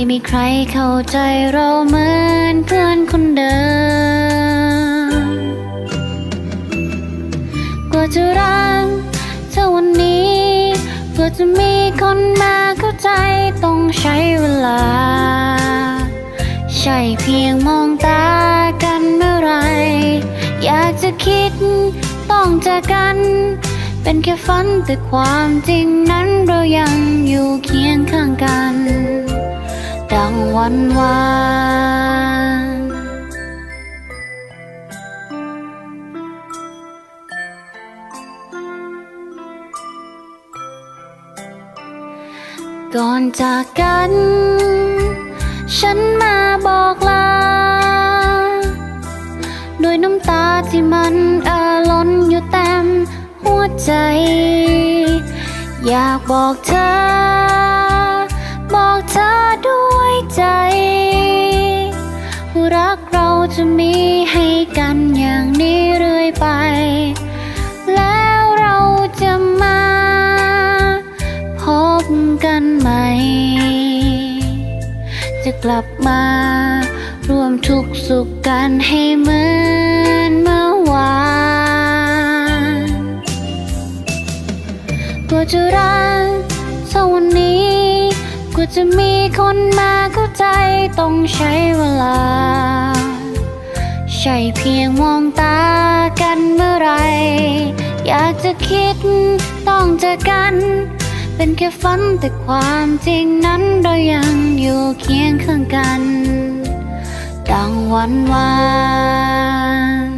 ม่มีใครเข้าใจเราเหมือนเพื่อนคนเดิม กว่าจะรักเธอวันนี้กว่าจะมีคนมาเข้าใจต้องใช้เวลา ใช่เพียงมองตากันเมื่อไร อยากจะคิดต้องจากกัน เป็นแค่ฝันแต่ความจริงนั้นเรายังอยู่เคียงข้างกัน ดังวันวานก่อนจากกัน ฉันมาบอกลา ด้วยน้ำตาที่มันเอ่อล้นอยู่เต็มหัวใจ อยากบอกเธอ ใจ รักเราจะมีให้กันอย่างนี้เรื่อยไป แล้วเราจะมา พบกันใหม่ จะกลับมา รวมทุกสุขกันให้เหมือนเมื่อวานกว่าจะรัก ว่าจะมีคนมาเข้าใจต้องใช้เวลา ใช่เพียงมองตากันเมื่อไร อยากจะคิดต้องเจอกัน เป็นแค่ฝันแต่ความจริงนั้นเรายังอยู่เคียงข้างกันดังวันวาน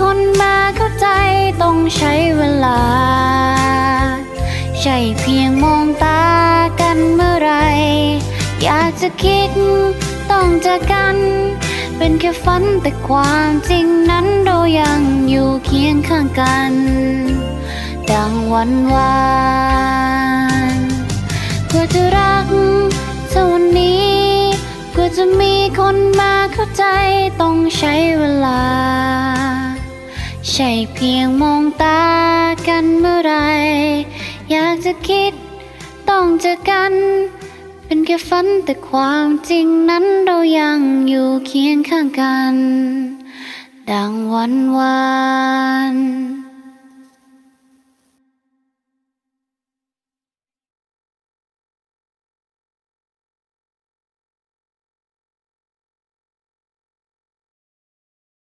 คนมาเข้าใจต้องใช้เวลา ใช่เพียงมองตากันเมื่อไร อยากจะคิดต้องเจากกัน เป็นแค่ฝันแต่ความจริงนั้นเรายังอยู่เคียงข้างกัน ดังวันวานกว่าจะรักเท่าวันนี้กว่าจะมีคนมาเข้าใจต้องใช้เวลา ใช่เพียงมองตากันเมื่อไร อยากจะคิดต้องเจอกัน เป็นแค่ฝันแต่ความจริงนั้นเรายังอยู่เคียงข้างกัน ดังวันวาน